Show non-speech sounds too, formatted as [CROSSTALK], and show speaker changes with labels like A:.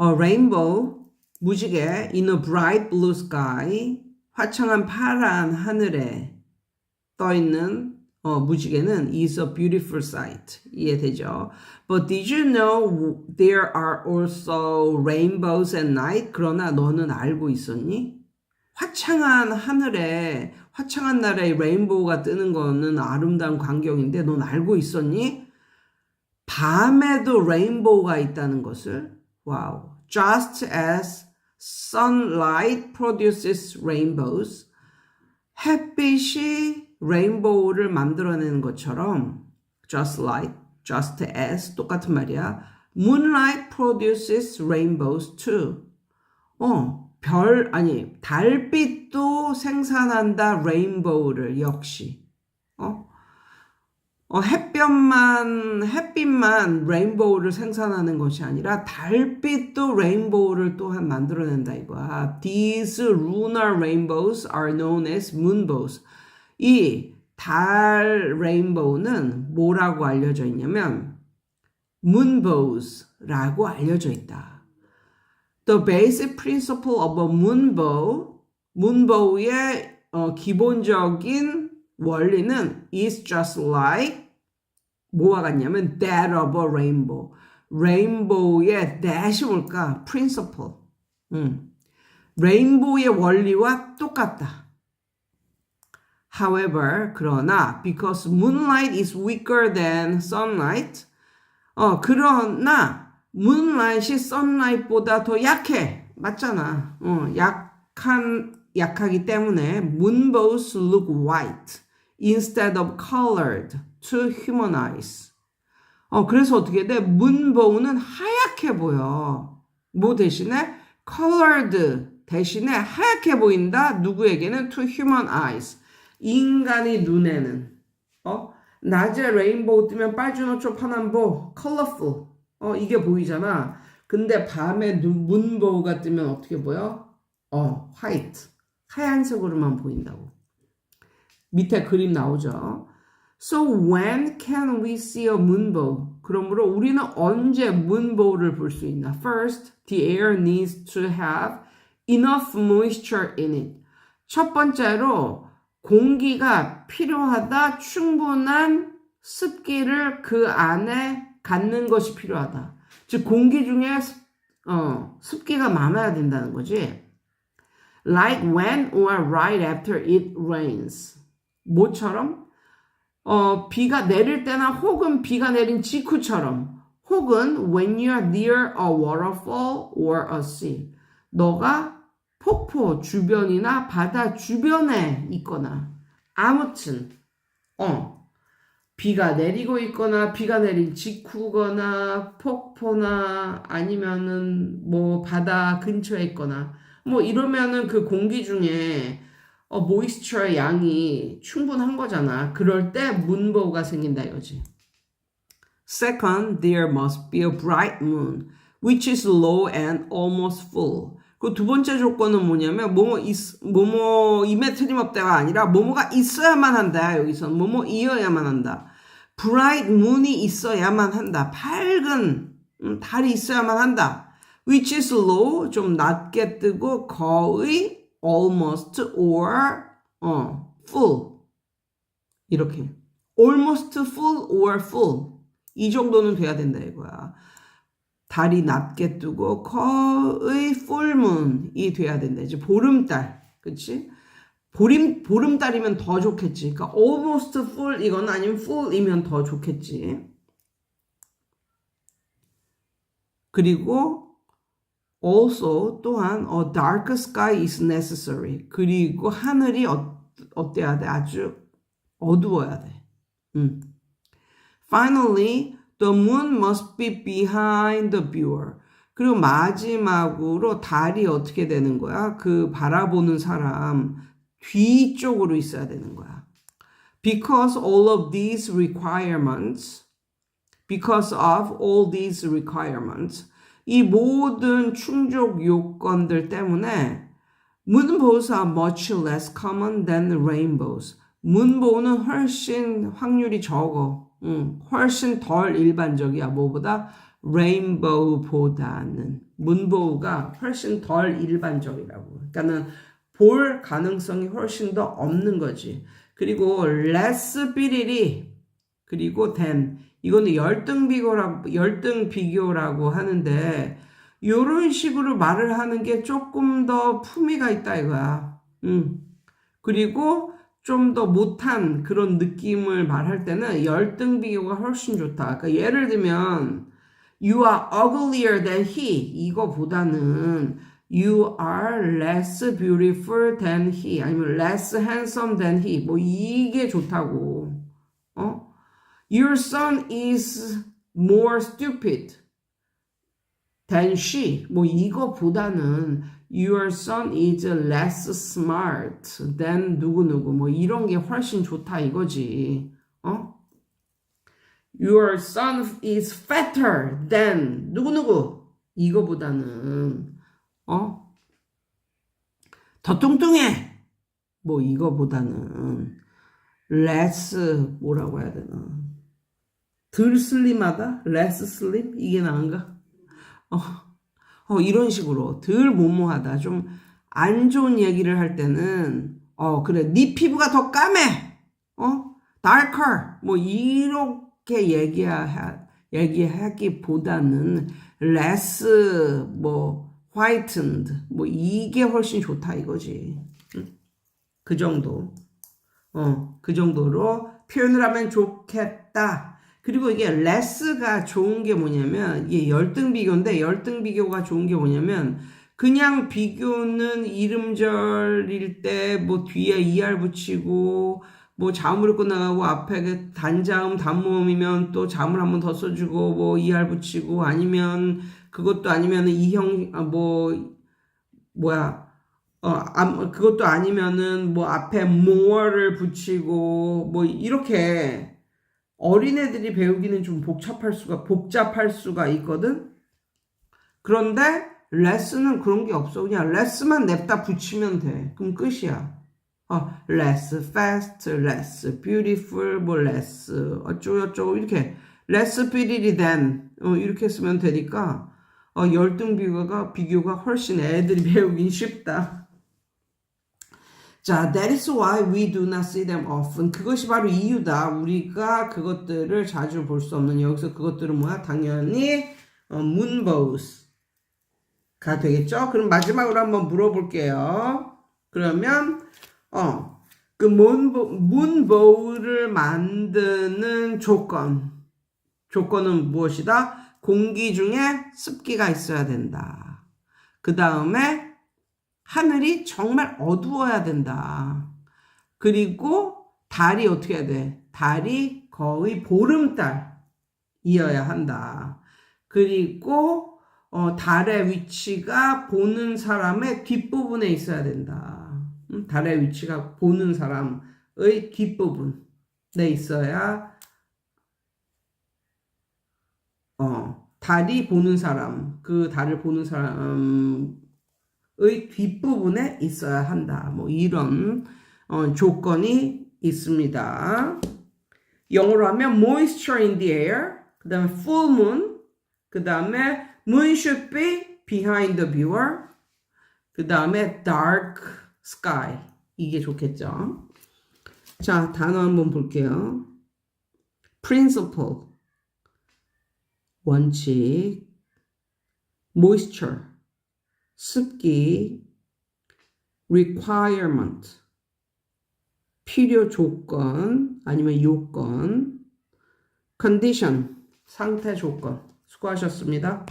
A: A rainbow, 무지개, in a bright blue sky, 화창한 파란 하늘에 떠 있는 어, 무지개는 is a beautiful sight. 이해되죠? But did you know there are also rainbows at night? 그러나 너는 알고 있었니? 화창한 하늘에 화창한 날에 레인보우가 뜨는 거는 아름다운 광경인데 넌 알고 있었니? 밤에도 레인보우가 있다는 것을 와우. Just as sunlight produces rainbows 햇빛이 레인보우를 만들어내는 것처럼 just like, just as 똑같은 말이야. Moonlight produces rainbows too. 어, 별 아니 달빛도 생산한다 레인보우를 역시. 어? 어, 햇볕만 햇빛만 레인보우를 생산하는 것이 아니라 달빛도 레인보우를 또한 만들어낸다 이거야. These lunar rainbows are known as moonbows. 이 달 레인보우는 뭐라고 알려져 있냐면 moonbows라고 알려져 있다. The basic principle of a moonbow, moonbow의 어, 기본적인 원리는 is just like 뭐와 같냐면 that of a rainbow. 레인보우의 that이 뭘까? principle. 음. 레인보우의 원리와 똑같다. However, 그러나 because moonlight is weaker than sunlight. 어, 그러나 moonlight이 sunlight보다 더 약해. 맞잖아. 어, 약한 약하기 때문에 moonbows look white instead of colored to human eyes. 어, 그래서 어떻게 돼? moonbow는 하얗게 보여. 뭐 대신에 colored 대신에 하얗게 보인다. 누구에게는 to human eyes. 인간의 눈에는 어 낮에 레인보우 뜨면 빨주노초 파남보 컬러풀 어 이게 보이잖아 근데 밤에 눈, 문보우가 뜨면 어떻게 보여 어 화이트 하얀색으로만 보인다고 밑에 그림 나오죠 So when can we see a moonbow? 그러므로 우리는 언제 moonbow를 볼 수 있나? First, the air needs to have enough moisture in it. 첫 번째로 공기가 필요하다. 충분한 습기를 그 안에 갖는 것이 필요하다. 즉 공기 중에 어, 습기가 많아야 된다는 거지. Like when or right after it rains. 뭐처럼? 어, 비가 내릴 때나 혹은 비가 내린 직후처럼 혹은 when you're near a waterfall or a sea. 너가 폭포 주변이나 바다 주변에 있거나 아무튼 어 비가 내리고 있거나 비가 내린 직후거나 폭포나 아니면은 뭐 바다 근처에 있거나 뭐 이러면은 그 공기 중에 어 모이스처의 양이 충분한 거잖아. 그럴 때 문보가 생긴다 이거지. Second, there must be a bright moon, which is low and almost full. 그 두 번째 조건은 뭐냐면 뭐뭐 있 뭐뭐 임에 틀림없다가 아니라 뭐뭐가 있어야만 한다. 여기서 뭐뭐 이어야만 한다. bright moon이 있어야만 한다. 밝은 음, 달이 있어야만 한다. which is low 좀 낮게 뜨고 거의 almost or 어 full 이렇게 almost full or full 이 정도는 돼야 된다 이거야. 달이 낮게 뜨고 거의 풀문이 돼야 된다. 이제 보름달, 그렇지? 보름 보름달이면 더 좋겠지. 그러니까 almost full 이건 아니면 full이면 더 좋겠지. 그리고 also 또한 a dark sky is necessary. 그리고 하늘이 어, 어때야 돼? 아주 어두워야 돼. 음. Finally, the moon must be behind the viewer. 그리고 마지막으로 달이 어떻게 되는 거야? 그 바라보는 사람 뒤쪽으로 있어야 되는 거야. Because all of these requirements, because of all these requirements, 이 모든 충족 요건들 때문에 moonbows are much less common than rainbows. 문보는 훨씬 확률이 적어. 응, 훨씬 덜 일반적이야. 뭐보다 레인보우보다는 문보우가 훨씬 덜 일반적이라고. 그러니까는 볼 가능성이 훨씬 더 없는 거지. 그리고 less 비리리 그리고 than 이거는 열등 비교라고 열등 비교라고 하는데 요런 식으로 말을 하는 게 조금 더 품위가 있다 이거야. 음. 그리고 좀 더 못한 그런 느낌을 말할 때는 열등 비교가 훨씬 좋다. 그러니까 예를 들면 you are uglier than he 이거보다는 you are less beautiful than he 아니면 less handsome than he 뭐 이게 좋다고. 어? Your son is more stupid than she. 뭐 이거보다는 your son is less smart than 누구누구. 뭐 이런 게 훨씬 좋다 이거지. 어? Your son is fatter than 누구누구. 이거보다는 어? 더 뚱뚱해. 뭐 이거보다는 less 뭐라고 해야 되나? 덜 슬림하다? less slim? 이게 나은가? 어, 어, 이런 식으로 덜 모모하다. 좀 안 좋은 얘기를 할 때는 어, 그래. 네 피부가 더 까매. 어? darker. 뭐 이렇게 얘기하 얘기하기보다는 less 뭐 whitened 뭐 이게 훨씬 좋다 이거지. 응? 그 정도. 어, 그 정도로 표현을 하면 좋겠다. 그리고 이게 less가 좋은 게 뭐냐면 이게 열등 비교인데 열등 비교가 좋은 게 뭐냐면 그냥 비교는 이름절일 때 뭐 뒤에 er 붙이고 뭐 자음으로 끝나가고 앞에 그 단자음 단모음이면 또 자음을 한 번 더 써주고 뭐 er 붙이고 아니면 그것도 아니면 이형 아, 뭐 뭐야 어, 아, 그것도 아니면은 뭐 앞에 more를 붙이고 뭐 이렇게 어린애들이 배우기는 좀 복잡할 수가 복잡할 수가 있거든. 그런데 레슨은 그런 게 없어. 그냥 레슨만 냅다 붙이면 돼. 그럼 끝이야. 어, less fast, less beautiful, 뭐 less 어쩌고 저쩌고 이렇게 less beauty than 어, 이렇게 쓰면 되니까 어, 열등 비교가 비교가 훨씬 애들이 [LAUGHS] 배우긴 쉽다. 자, that is why we do not see them often. 그것이 바로 이유다. 우리가 그것들을 자주 볼 수 없는 여기서 그것들은 뭐야? 당연히 어, moonbows 가 되겠죠? 그럼 마지막으로 한번 물어볼게요. 그러면 어, 그 문보우를 만드는 조건. 조건은 무엇이다? 공기 중에 습기가 있어야 된다. 그 다음에 하늘이 정말 어두워야 된다. 그리고 달이 어떻게 해야 돼? 달이 거의 보름달이어야 한다. 그리고 어, 달의 위치가 보는 사람의 뒷부분에 있어야 된다. 음, 달의 위치가 보는 사람의 뒷부분에 있어야 어, 달이 보는 사람, 그 달을 보는 사람 의 뒷부분에 있어야 한다. 뭐 이런 어, 조건이 있습니다. 영어로 하면 moisture in the air, 그 다음에 full moon, 그 다음에 moon should be behind the viewer, 그 다음에 dark sky. 이게 좋겠죠. 자, 단어 한번 볼게요. principle. 원칙. moisture. 습기. requirement. 필요 조건 아니면 요건. condition. 상태 조건. 수고하셨습니다.